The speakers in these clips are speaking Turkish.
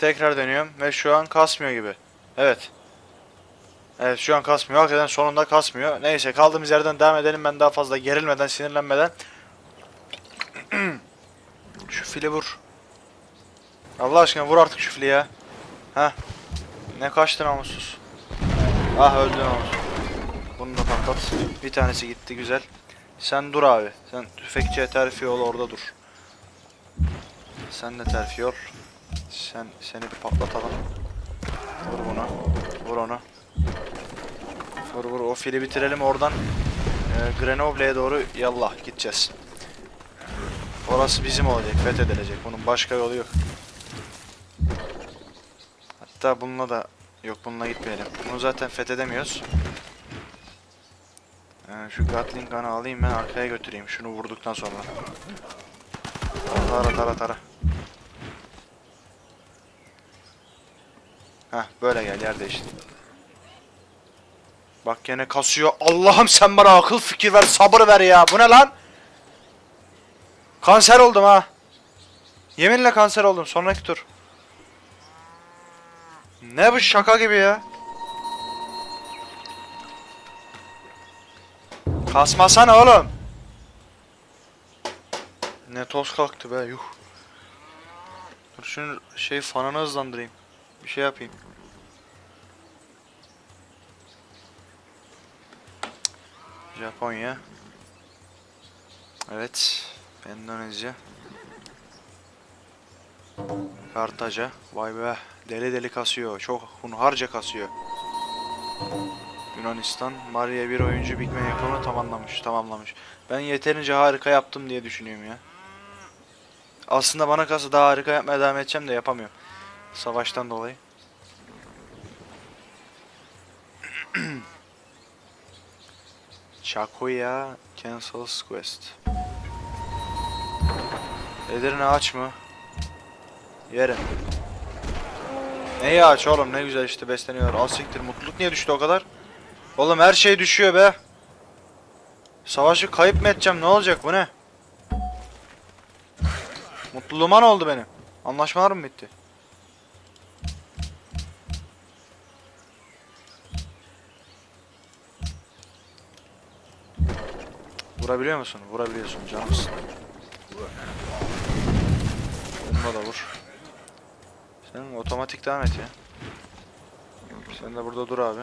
Tekrar dönüyorum ve şu an kasmıyor gibi. Evet. Evet şu an kasmıyor. Hakikaten sonunda kasmıyor. Neyse kaldığımız yerden devam edelim. Ben daha fazla gerilmeden, sinirlenmeden. şu fili vur. Allah aşkına vur artık şu fili ya. Heh. Ne kaçtı namussuz. Ah öldü namussuz. Bunu da patlat. Bir tanesi gitti güzel. Sen dur abi. Sen tüfekçiye terfi ol orada dur. Sen de terfi ol. Sen seni bir patlatalım. Vur bunu. Vur onu. Vur vur o fili bitirelim oradan. E, Grenoble'ye doğru yallah gideceğiz. Orası bizim olacak, fethedilecek. Bunun başka yolu yok. Hatta bununla da yok bununla gitmeyelim. Bunu zaten fethedemiyoruz. E, şu Gatling gun'ı alayım ben arkaya götüreyim şunu vurduktan sonra. Tara tara tara. Heh böyle gel yer değişti. Bak gene kasıyor. Allah'ım sen bana akıl fikir ver, sabır ver ya. Bu ne lan? Kanser oldum ha. Yeminle kanser oldum. Sonraki tur. Ne bu şaka gibi ya. Kasmasana oğlum. Ne toz kalktı be yuh. Dur şunu şey fanını hızlandırayım. Şey yapayım. Japonya. Evet. Endonezya. Kartaca. Vay be. Deli deli kasıyor. Çok hunharca kasıyor. Yunanistan. Maria bir oyuncu Big Man yapımını tamamlamış. Tamamlamış. Ben yeterince harika yaptım diye düşünüyorum ya. Aslında bana kalsa daha harika yapmaya devam edeceğim de yapamıyorum. Savaştan dolayı. Chakoya Cancels Quest. Edirne aç mı? Yerim. Neyi aç oğlum ne güzel işte besleniyor. Al siktir mutluluk niye düştü o kadar? Oğlum her şey düşüyor be. Savaşı kayıp mı edeceğim ne olacak bu ne? Mutluluğuma ne oldu benim? Anlaşmalar mı bitti? Vurabiliyor musun? Vurabiliyorsun canımsın. Bununla da vur. Sen otomatik devam et ya. Sen de burada dur abi.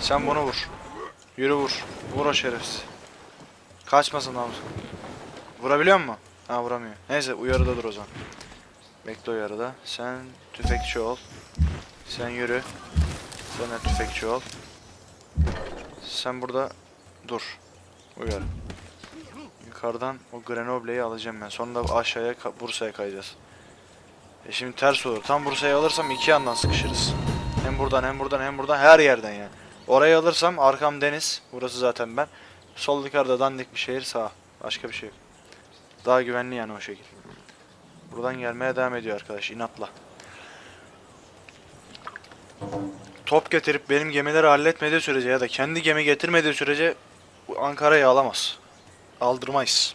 Sen bunu vur. Yürü vur. Vur o şerefsiz. Kaçmasın namus. Vurabiliyor mu? Ha vuramıyor. Neyse uyarıda dur o zaman. Bekle uyarıda. Sen tüfekçi ol. Sen yürü. Sen de tüfekçi ol. Sen burada dur. Uyarı. Yukarıdan o Grenoble'yi alacağım ben. Sonra da aşağıya Bursa'ya kayacağız. E şimdi ters olur. Tam Bursa'yı alırsam iki yandan sıkışırız. Hem buradan hem buradan hem buradan her yerden yani. Orayı alırsam arkam deniz. Burası zaten ben. Sol yukarıda dandik bir şehir sağ. Başka bir şey yok. Daha güvenli yani o şekil. Buradan gelmeye devam ediyor arkadaş inatla. Top getirip benim gemileri halletmediği sürece ya da kendi gemi getirmediği sürece Ankara'yı alamaz. Aldırmayız.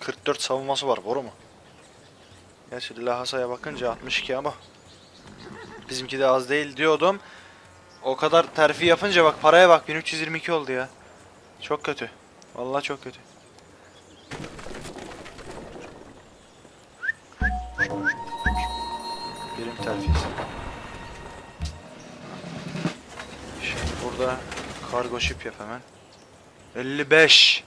44 savunması var boru mu? Gerçi Lahasa'ya bakınca 62 ama bizimki de az değil diyordum. O kadar terfi yapınca bak paraya bak 1322 oldu ya. Çok kötü. Vallahi çok kötü. Birim terfisi. Şimdi burada kargo ship yap hemen. 55.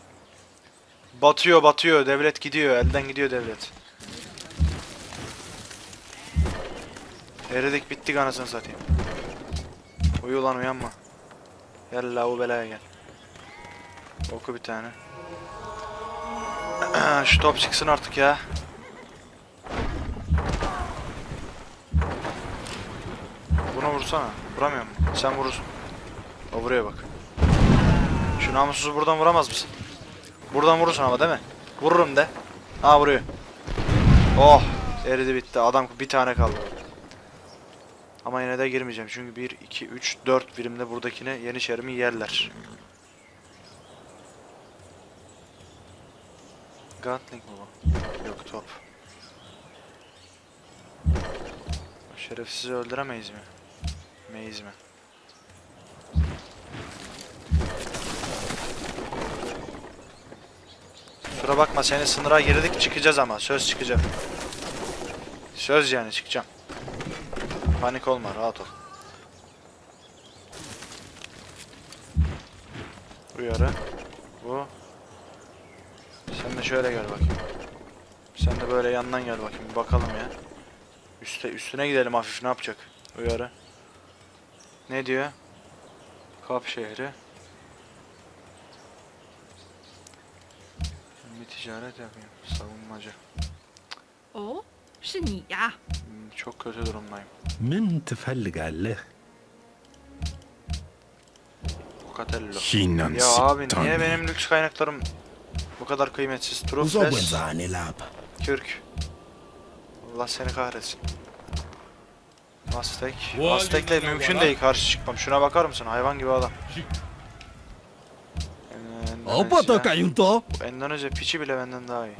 Batıyor batıyor devlet gidiyor elden gidiyor devlet. Eridik bittik anasını satayım. Uyu lan uyanma. Gel la o belaya gel. Oku bir tane. Şu top çıksın artık ya. Buna vursana. Vuramıyorum. Sen vurursun. O buraya bak. Şu namussuzu buradan vuramaz mısın? Buradan vurursun ama değil mi? Vururum de. Ha vuruyor. Oh. Eridi bitti. Adam bir tane kaldı. Ama yine de girmeyeceğim. Çünkü 1, 2, 3, 4 birimde buradakine yeniçerimi yerler. Gatling mi bu? Yok top. Şerefsizi öldüremeyiz mi? Meyiz mi? Kusura bakma seni sınıra girdik çıkacağız ama söz çıkacağım. Söz yani çıkacağım. Panik olma rahat ol. Uyarı. Bu. Sen de şöyle gel bakayım. Sen de böyle yandan gel bakayım bir bakalım ya. Üste, üstüne gidelim hafif ne yapacak? Uyarı. Ne diyor? Kap şehri. Bir ticaret yapayım. Savunmacı. 哦，是你呀、 Hmm, Çok kötü durumdayım. من تفلق عليه Kokatello. حين Ya abi niye benim lüks kaynaklarım bu kadar kıymetsiz? Trufles, نلعب Kürk. Allah seni kahretsin. Aztek. Vay Aztek'le lillahi mümkün valla. değil karşı çıkmam. Şuna bakar mısın? Hayvan gibi adam. Опа-то каюнто. Benden önce piçi bile benden daha iyi.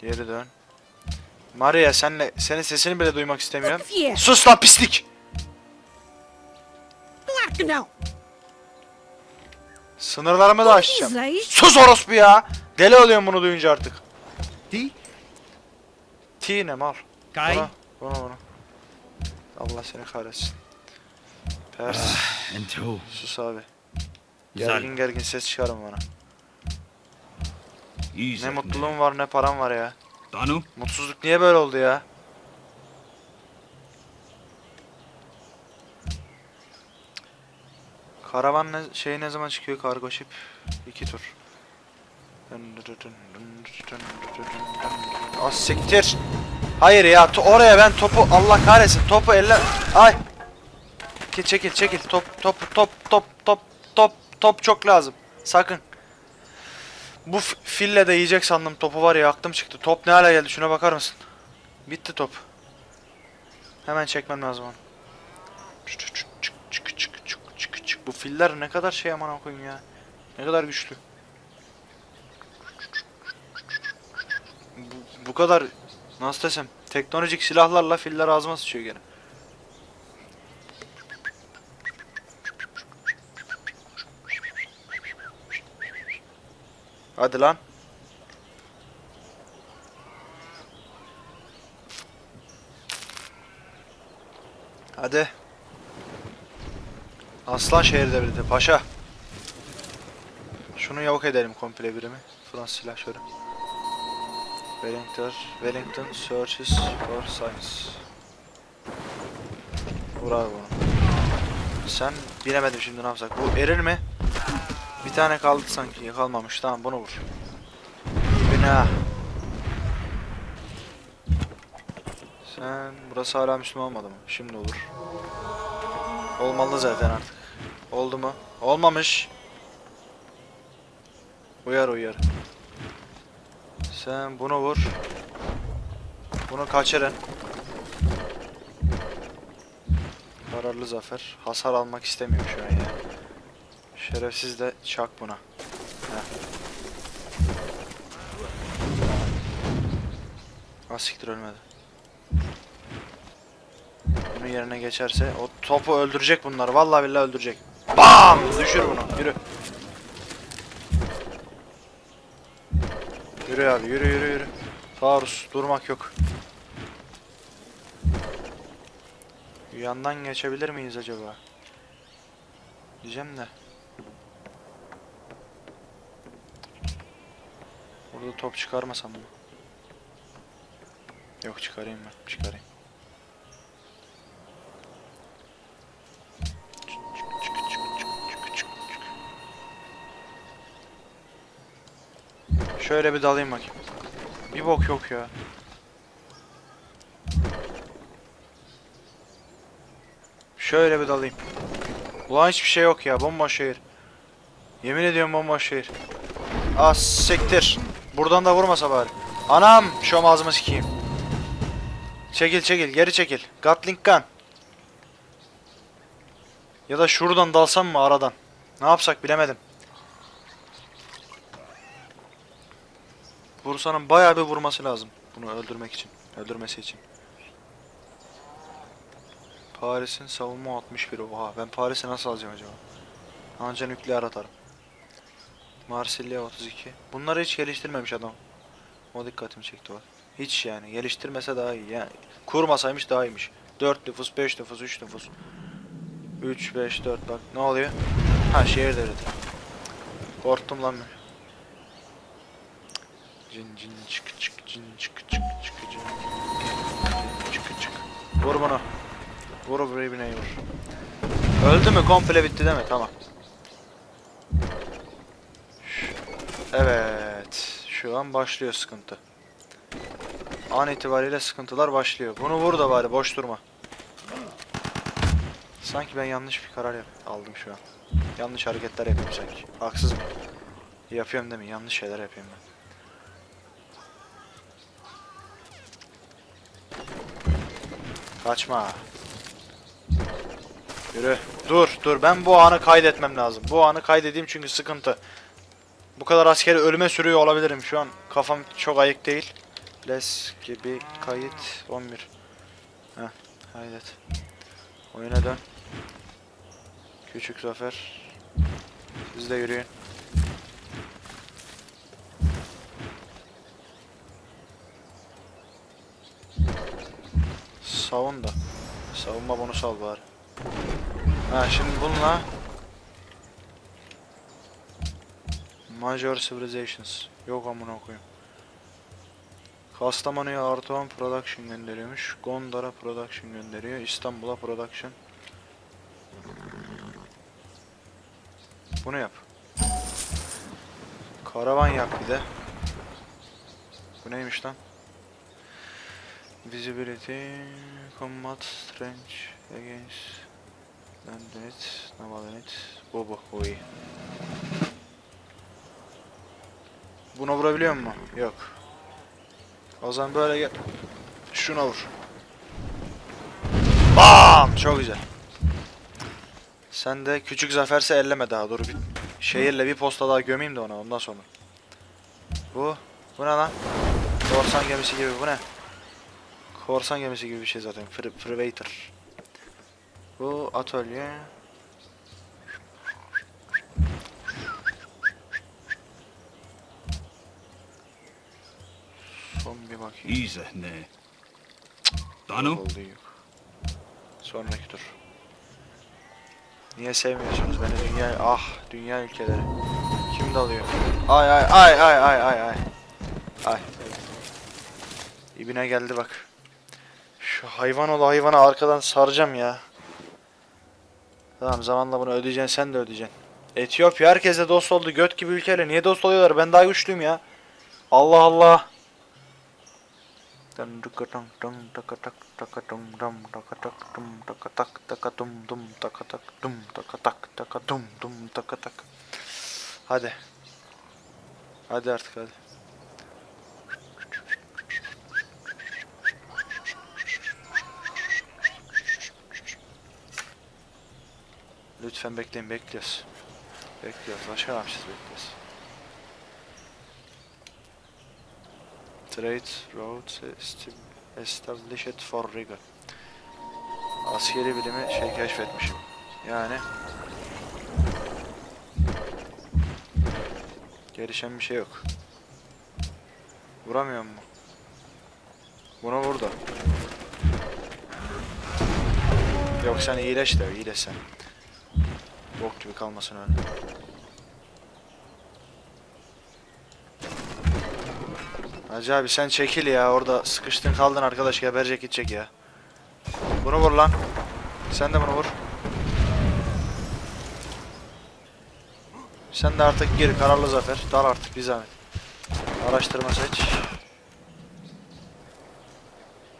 Geri dön. Maria senle senin sesini bile duymak istemiyorum. Sus lan pislik. Lock them. Sınırlarımı da aşacağım. Sus orospu ya. Deli oluyorum bunu duyunca artık. Ti? Ti ne mal? Kay. Bunu. bunu. Allah seni kahretsin. Pers. Sus abi. Güzel. Gergin gergin ses çıkarma bana. İyi Ne mutluluğum var ne param var ya. Danu. Mutsuzluk niye böyle oldu ya? Karavan ne, şey ne zaman çıkıyor kargo ship? İki tur. Az siktir. Hayır ya to- oraya ben topu Allah kahretsin topu elle ay. Çekil çekil çekil top top top top top top çok lazım. Sakın. Bu fille de yiyecek sandım topu var ya aklım çıktı. Top ne hale geldi şuna bakar mısın? Bitti top. Hemen çekmem lazım onu. Çık çık çık çık çık çık çık. Bu filler ne kadar şey aman koyayım ya. Ne kadar güçlü. Bu, bu kadar nasıl desem teknolojik silahlarla filler ağzıma sıçıyor gene. Hadi lan. Hadi. Aslan şehir devleti paşa. Şunu yok edelim komple birimi. Fransız silahşörü. Wellington, Wellington searches for science. Bravo. Sen bilemedim şimdi ne yapsak. Bu erir mi? Bir tane kaldı sanki. Kalmamış. Tamam bunu vur. Günah. Sen burası hala Müslüman olmadı mı? Şimdi olur. Olmalı zaten artık. Oldu mu? Olmamış. Uyar uyar. Sen bunu vur. Bunu kaçırın. Kararlı zafer. Hasar almak istemiyor şu an ya. Şerefsiz de çak buna. Heh. Asiktir ölmedi. Bunun yerine geçerse o topu öldürecek bunları. Vallahi billahi öldürecek. Bam! Düşür bunu. Yürü. Yürü abi yürü yürü yürü. Taarruz durmak yok. Yandan geçebilir miyiz acaba? Diyeceğim de. Burada top çıkarmasam mı? Yok çıkarayım ben. Çıkarayım. Şöyle bir dalayım bakayım. Bir bok yok ya. Şöyle bir dalayım. Ulan hiçbir şey yok ya. Bomboş şehir. Yemin ediyorum bomboş şehir. Ah siktir. Buradan da vurmasa bari. Anam şu an ağzıma sikeyim. Çekil çekil geri çekil. Gatling gun. Ya da şuradan dalsam mı aradan? Ne yapsak bilemedim. Bursanın bayağı bir vurması lazım. Bunu öldürmek için. Öldürmesi için. Paris'in savunma 61. Oha ben Paris'i nasıl alacağım acaba? Anca nükleer atarım. Marsilya 32. Bunları hiç geliştirmemiş adam. O dikkatimi çekti o. Hiç yani geliştirmese daha iyi. Yani kurmasaymış daha iyiymiş. 4 nüfus, 5 nüfus, 3 nüfus. 3, 5, 4 bak ne oluyor? Ha şehir devleti. Korktum lan ben. Cin cin çık çık cin çık çık çık cin. Çık çık. Vur bunu. Vur o birbirine vur. Öldü mü? Komple bitti değil mi? Tamam. Evet. Şu an başlıyor sıkıntı. An itibariyle sıkıntılar başlıyor. Bunu vur da bari boş durma. Sanki ben yanlış bir karar aldım şu an. Yanlış hareketler yapıyorum sanki. Haksız mı? Yapıyorum değil mi? Yanlış şeyler yapıyorum ben. Kaçma. Yürü. Dur dur ben bu anı kaydetmem lazım. Bu anı kaydedeyim çünkü sıkıntı. Kadar askeri ölüme sürüyor olabilirim. Şu an kafam çok ayık değil. Les gibi kayıt 11. Heh kaydet. Oyuna dön. Küçük zafer. Siz de yürüyün. Savun da. Savunma bonusu al bari. Ha şimdi bununla Major Civilizations. Yok amına koyayım. Kastamonu'ya Artoğan Production gönderiyormuş. Gondar'a Production gönderiyor. İstanbul'a Production. Bunu yap. Karavan yap bir de. Bu neymiş lan? Visibility, combat, range, against, land unit, naval unit. Bu, bu iyi. Buna vurabiliyor mu? Yok. O zaman böyle gel. Şuna vur. Bam! Çok güzel. Sen de küçük zaferse elleme daha dur bir şehirle bir posta daha gömeyim de ona ondan sonra. Bu bu ne lan? Korsan gemisi gibi bu ne? Korsan gemisi gibi bir şey zaten. Fr Freewater. Bu atölye. Son bir bakayım. İyice ne? Dano? Oldu yok. Sonraki tur. Niye sevmiyorsunuz beni dünya ah dünya ülkeleri. Kim dalıyor? Ay ay ay ay ay ay ay. Ay. İbine geldi bak. Şu hayvan ol hayvana arkadan saracağım ya. Tamam zamanla bunu ödeyeceksin sen de ödeyeceksin. Etiyopya herkese dost oldu göt gibi ülkeyle niye dost oluyorlar ben daha güçlüyüm ya. Allah Allah. Dum tıkı dum dum tıkı tak tıkı dum dum tıkı tak dum tıkı tak tıkı dum dum tıkı tak dum tıkı tak tıkı dum dum tıkı tak. Hadi. Hadi artık hadi. Lütfen bekleyin bekliyoruz. Bekliyoruz. Yapacağız bekliyoruz. Trade esti- established for rigor. Askeri bilimi şey keşfetmişim. Yani gelişen bir şey yok. Vuramıyor mu? Buna vur da. Yok sen iyileş de iyileş sen. Bok gibi kalmasın öyle. Hacı abi sen çekil ya orada sıkıştın kaldın arkadaş geberecek gidecek ya. Bunu vur lan. Sen de bunu vur. Sen de artık gir kararlı zafer. Dal artık bir zahmet. Araştırma seç.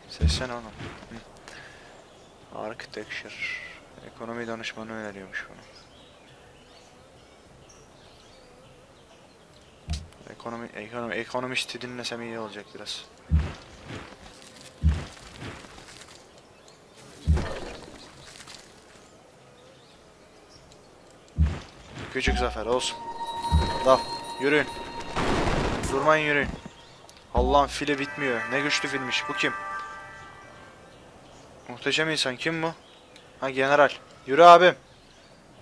Seçsene onu. Hı. Architecture. Ekonomi danışmanı öneriyormuş bunu. Ekonomi, ekonomi, ekonomisti dinlesem iyi olacak biraz. Küçük zafer olsun. Dal, yürüyün. Durmayın yürüyün. Allah'ın fili bitmiyor. Ne güçlü filmiş. Bu kim? Muhteşem insan. Kim bu? Ha general. Yürü abim.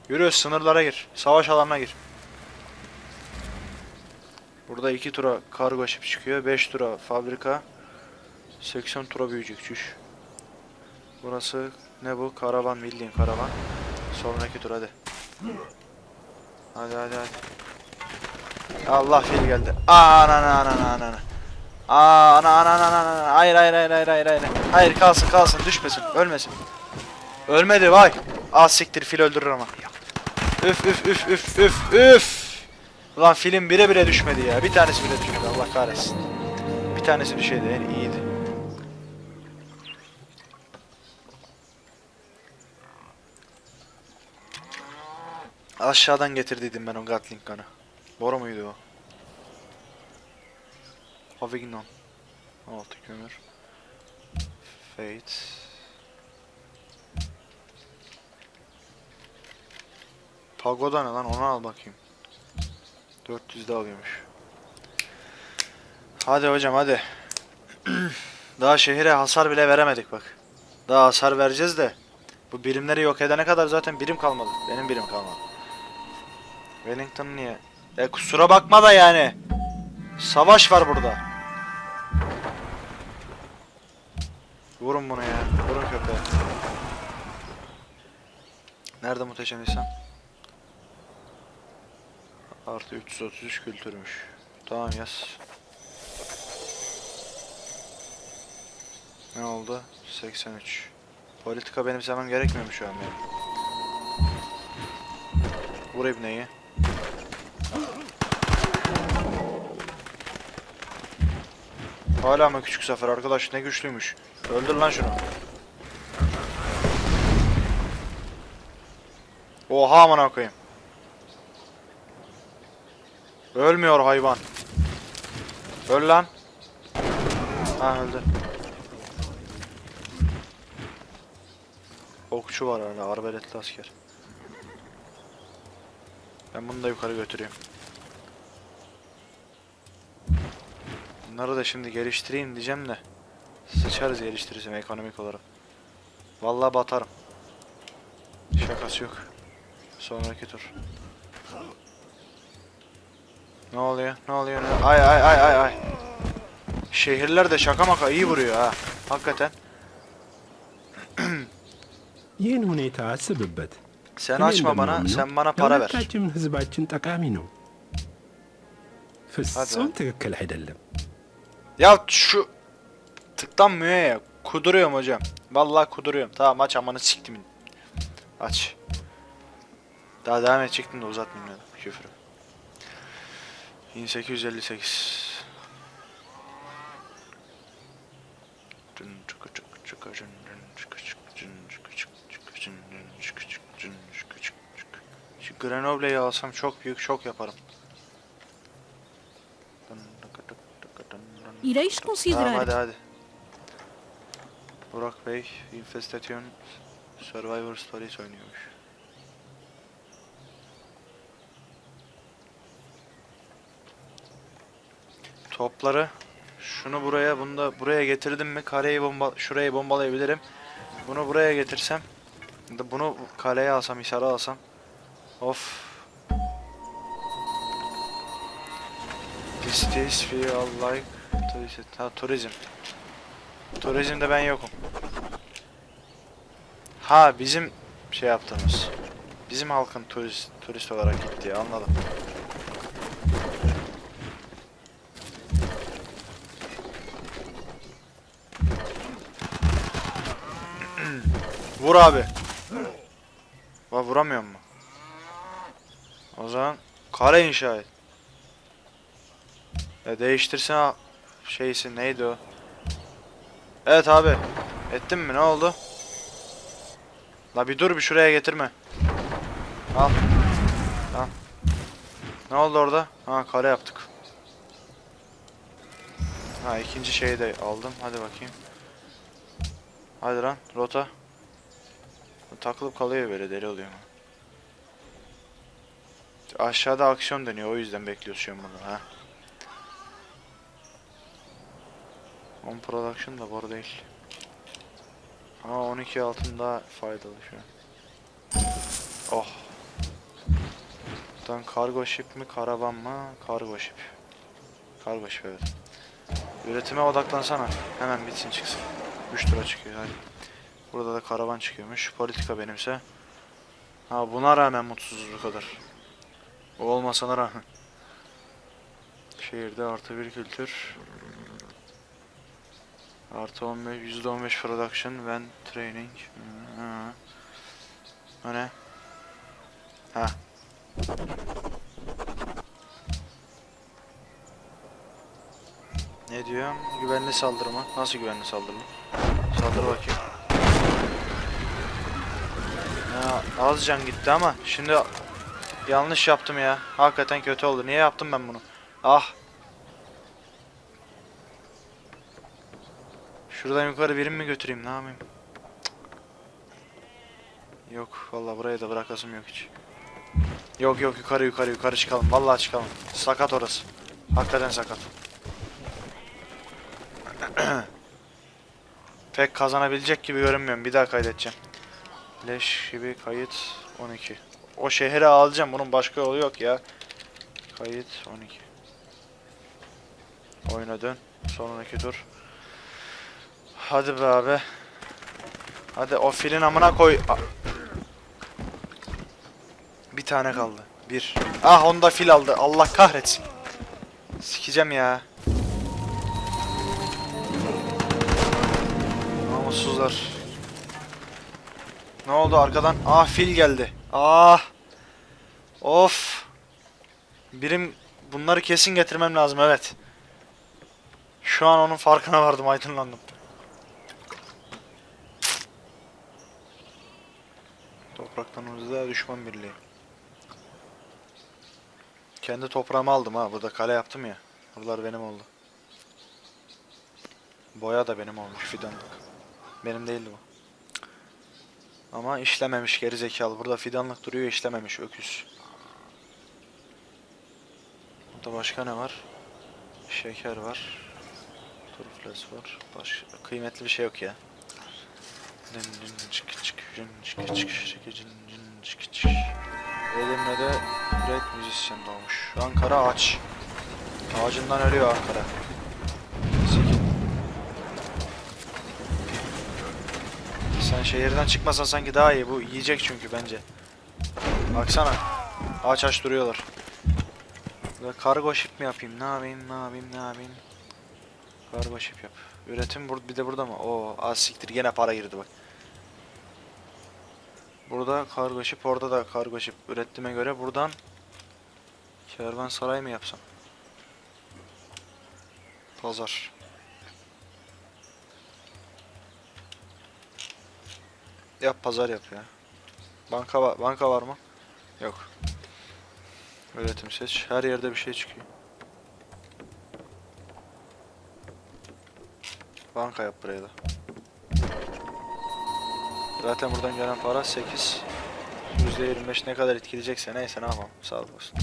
Yürü sınırlara gir. Savaş alanına gir. Burada 2 tura kargo ship çıkıyor. 5 tura fabrika. 80 tura büyüyecek çüş. Burası ne bu? Karavan bildiğin karavan. Sonraki tur hadi. Hadi hadi hadi. Allah fil geldi. Ana ana ana ana ana ana ana ana ana. Hayır hayır hayır hayır hayır hayır. Hayır kalsın kalsın düşmesin ölmesin. Ölmedi vay. Az siktir fil öldürür ama. Üf üf üf üf üf üf. Ulan film bire bire düşmedi ya. Bir tanesi bile düşmedi Allah kahretsin. Bir tanesi düşeydi en iyiydi. Aşağıdan getirdiydim ben o Gatling gun'ı. Boru muydu o? Avignon. Altı kömür. Fate. Pagoda ne lan onu al bakayım. 400 de alıyormuş. Hadi hocam hadi. Daha şehire hasar bile veremedik bak. Daha hasar vereceğiz de. Bu birimleri yok edene kadar zaten birim kalmadı. Benim birim kalmadı. Wellington niye? E kusura bakma da yani. Savaş var burada. Vurun bunu ya. Vurun köpeğe. Nerede muhteşem insan? Artı 333 kültürmüş. Tamam yaz. Ne oldu? 83. Politika benimsemem gerekmiyor mu şu an benim? Vur ibneyi. Hala mı küçük sefer arkadaş ne güçlüymüş. Öldür lan şunu. Oha amına koyayım. Ölmüyor hayvan. Öl lan. Ha öldü. Okçu var hala arbeletli asker. Ben bunu da yukarı götüreyim. Bunları da şimdi geliştireyim diyeceğim de. Sıçarız geliştirirsem ekonomik olarak. Vallahi batarım. Şakası yok. Sonraki tur. Ne oluyor? Ne oluyor? Ne? Ay ay ay ay ay. Şehirler de şaka maka iyi vuruyor ha. Hakikaten. ይህን ሁኔታ አስብበት። Sen እኔ açma bana, እንደማምነው sen bana para ver. ለሁለታችንም ህዝባችን ጠቃሚ ነው። ፍጹም ትክክል አይደለም። Ya şu tıklanmıyor ya. Kuduruyorum hocam. Vallahi kuduruyorum. Tamam aç amanı siktimin. Aç. Daha devam edecektim de uzatmayayım dedim küfürü. 1858. Dün çıkı çıkı çıkı cın dün çıkı çıkı cın çıkı çıkı çıkı cın dün çıkı çıkı cın çıkı çıkı çıkı. Şu Grenoble'yi alsam çok büyük şok yaparım. Ireis Tamam considerar hadi hadi. Burak Bey Infestation Survivor Stories oynuyormuş. Topları şunu buraya bunu da buraya getirdim mi kareyi bomba şurayı bombalayabilirim. Bunu buraya getirsem bunu kaleye alsam hisara alsam of This this feel like. Ha turizm. Turizmde ben yokum. Ha bizim şey yaptığımız. Bizim halkın turist turist olarak gittiği anladım. Vur abi. Va vuramıyor mu? O zaman kare inşa et. E değiştirsen şeysi neydi o? Evet abi. Ettin mi ne oldu? La bir dur bir şuraya getirme. Al. Al. Ne oldu orada? Ha kare yaptık. Ha ikinci şeyi de aldım. Hadi bakayım. Hadi lan rota. Takılıp kalıyor böyle deli oluyor. Aşağıda aksiyon dönüyor o yüzden bekliyoruz şu an bunu ha. On production da boru değil. Ama 12 altın daha faydalı şu an. Oh. Buradan kargo ship mi karavan mı? Kargo ship. Kargo ship evet. Üretime odaklansana. Hemen bitsin çıksın. 3 tura çıkıyor hadi. Burada da karavan çıkıyormuş. Politika benimse. Ha buna rağmen mutsuzuz bu kadar. O olmasına rağmen. Şehirde artı bir kültür. Artı 15, %15 production when training. O ne? Ha. Ne diyor? Güvenli saldırı mı? Nasıl güvenli saldırı mı? Saldır bakayım. Ya az can gitti ama şimdi yanlış yaptım ya. Hakikaten kötü oldu. Niye yaptım ben bunu? Ah. Şuradan yukarı birim mi götüreyim ne yapayım? Yok vallahi burayı da bırakasım yok hiç. Yok yok yukarı yukarı yukarı çıkalım. Vallahi çıkalım. Sakat orası. Hakikaten sakat. Pek kazanabilecek gibi görünmüyorum. Bir daha kaydedeceğim. Leş gibi kayıt 12. O şehre alacağım. Bunun başka yolu yok ya. Kayıt 12. Oyuna dön. Sonraki tur. Hadi be abi. Hadi o filin amına koy. Bir tane kaldı. Bir. Ah onu da fil aldı. Allah kahretsin. Sikeceğim ya. Namussuzlar. Ne oldu arkadan? Ah fil geldi. Ah. Of. Birim bunları kesin getirmem lazım evet. Şu an onun farkına vardım aydınlandım. Topraklarımızda düşman birliği. Kendi toprağımı aldım ha. Burada kale yaptım ya. Buralar benim oldu. Boya da benim olmuş fidanlık. Benim değildi bu. Ama işlememiş geri zekalı. Burada fidanlık duruyor işlememiş öküz. Burada başka ne var? Şeker var. Turfles var. Başka kıymetli bir şey yok ya. Elimle de Red müzisyen doğmuş. Ankara aç. Ağacından ölüyor Ankara. Sen şehirden çıkmasan sanki daha iyi. Bu yiyecek çünkü bence. Baksana. Aç aç duruyorlar. Ve kargo ship mi yapayım? Ne yapayım? Ne yapayım? Ne yapayım? Kargo ship yap. Üretim bir de burada mı? Oo, az siktir gene para girdi bak. Burada kargo ship, orada da kargo ship. Ürettiğime göre buradan kervansaray mı yapsam? Pazar. Yap pazar yap ya. Banka var, banka var mı? Yok. Üretim seç. Her yerde bir şey çıkıyor. Banka yap buraya da. Zaten buradan gelen para 8. %25 ne kadar etkileyecekse neyse ne yapalım. Sağlık olsun.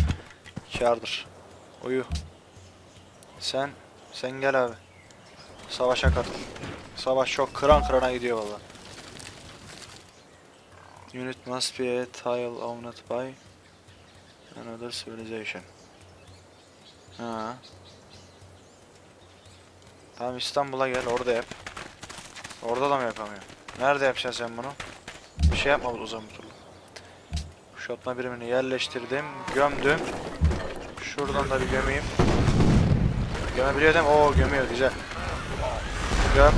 Kârdır. Uyu. Sen, sen gel abi. Savaşa katıl. Savaş çok kıran kırana gidiyor valla. Unit must be a tile owned by another civilization. Ha. Tamam İstanbul'a gel orada yap. Orada da mı yapamıyor? Nerede yapacaksın sen bunu? Bir şey yapma o zaman bu türlü. Kuşatma birimini yerleştirdim. Gömdüm. Şuradan da bir gömeyim. Gömebiliyor değil mi? Oo gömüyor güzel. Göm.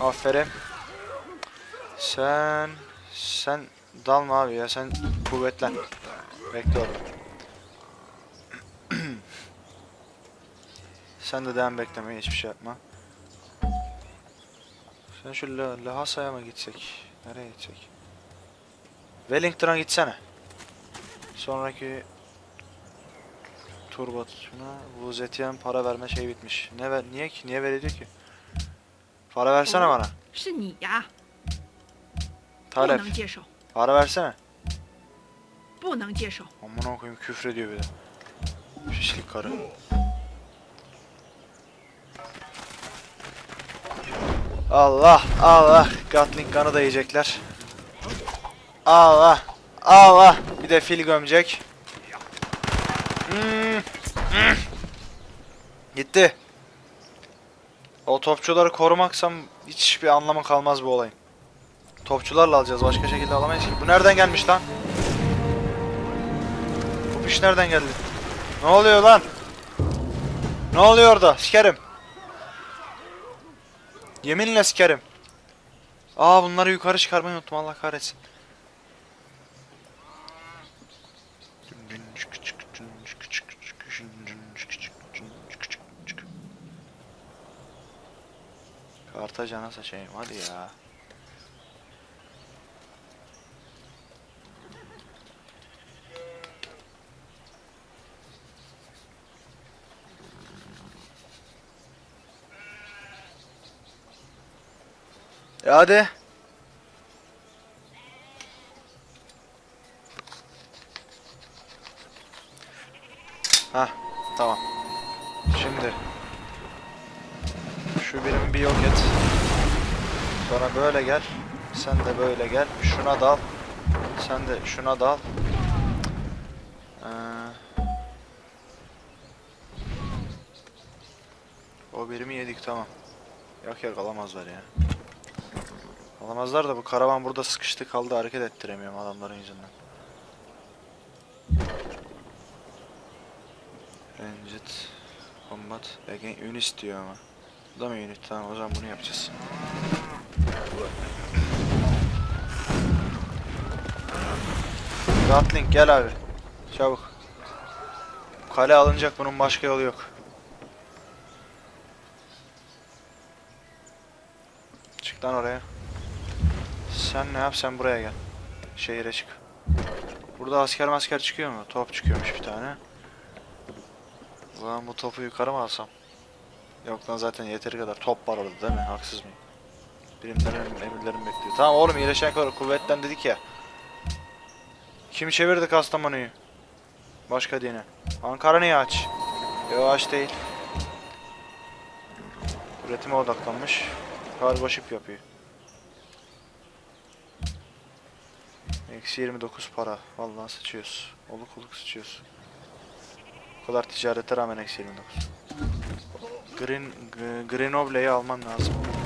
Aferin. Sen... Sen dalma abi ya sen kuvvetlen. Bekle orada. sen de devam beklemeye hiçbir şey yapma. Sen şu La- Lhasa'ya mı gitsek? Nereye gitsek? Wellington'a gitsene. Sonraki turbo şuna bu Zetiyen para verme şey bitmiş. Ne ver niye ki? Niye veriyor ki? Para versene bana. 是你呀，不 Talep. Ara versene. Amına koyayım küfrediyor bir de. Şişlik karı. Allah Allah Gatling kanı da yiyecekler. Allah Allah bir de fil gömecek. Hmm. Hmm. Gitti. O topçuları korumaksam hiçbir anlamı kalmaz bu olayın. Topçularla alacağız başka şekilde alamayız ki. Bu nereden gelmiş lan? Bu piş nereden geldi? Ne oluyor lan? Ne oluyor orada? Sikerim. Yeminle sikerim. Aa bunları yukarı çıkarmayı unuttum Allah kahretsin. Karta cana saçayım hadi ya. E hadi. Ha tamam. Şimdi şu birimi bir yok et. Sonra böyle gel. Sen de böyle gel. Şuna dal. Sen de şuna dal. Ee, o birimi yedik tamam. Yok yok alamazlar ya. Alamazlar da bu karavan burada sıkıştı kaldı hareket ettiremiyorum adamların yüzünden. Ranged Combat Again Unit diyor ama. Bu da mı unit? Tamam o zaman bunu yapacağız. Gatling gel abi. Çabuk. Kale alınacak bunun başka yolu yok. Çık lan oraya. Sen ne yap? Sen buraya gel. Şehire çık. Burada asker masker çıkıyor mu? Top çıkıyormuş bir tane. Ulan bu topu yukarı mı alsam? Yok lan zaten yeteri kadar top var orada değil mi? Haksız mıyım? Birimlerin emirlerim bekliyor. Tamam oğlum iyileşen kadar kuvvetten dedik ya. Kim çevirdi Kastamonu'yu? Başka dine. Ankara niye aç? Yo aç değil. Üretime odaklanmış. Kargo ship yapıyor. Eksi 29 para. Vallahi sıçıyoruz. Oluk oluk sıçıyoruz. Bu kadar ticarete rağmen eksi 29. Green, Grenoble'yi almam lazım.